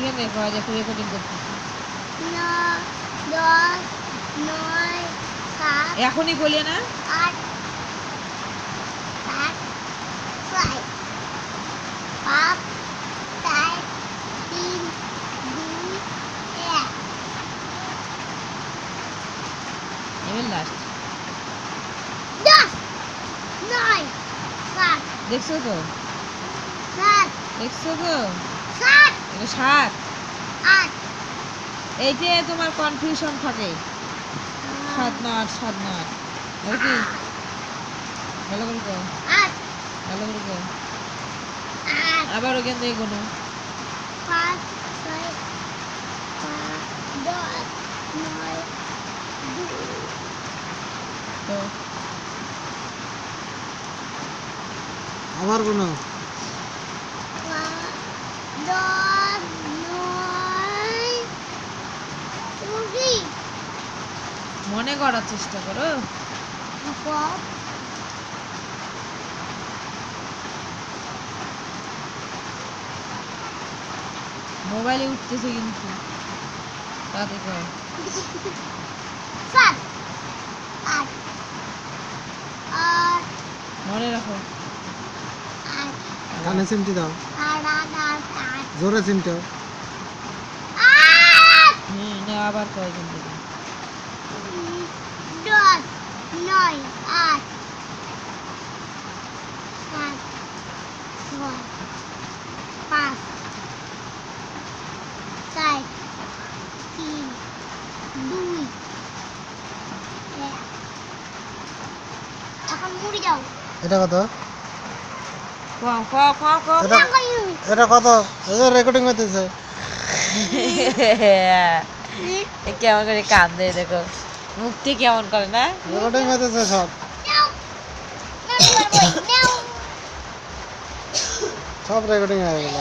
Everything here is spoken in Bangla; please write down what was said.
এখানে আজ একটু রেকর্ডিং করতেছি এখনই বলে না এবার লাস্ট দশ নয় সাত দেখছ তো সাত দেখছ তো সাত সাত। আট। তোমার কনফিউশন থাকে। সাত না আট সাত না আট। কি? ভালো করে কো ভালো করে কো আবার ওখান থেকে কোনো পাঁচ ছয় দশ নয় তো আবার কোনো পাঁচ দশ নয় কুড়ি মনে করার চেষ্টা করো। মোবাইলে উঠতেছে কিন্তু। তাতে আট। মনে রাখো। কানে চিমটি দাও। জোরে চিমটো আট! হুম না আবার কয় কিন্তু দশ নয় আট সাত ছয় পাঁচ চার তিন দুই এখন মুড়ি যাও এটা কত? ক ক ক ক এটা এটা কত? রেকর্ডিং হইতেছে। কেমন করে কান্দে দেখো। মুক্তি কেমন করে না? ওটাই মেতেছে সব। সব রেকর্ডিং হয়ে গেল।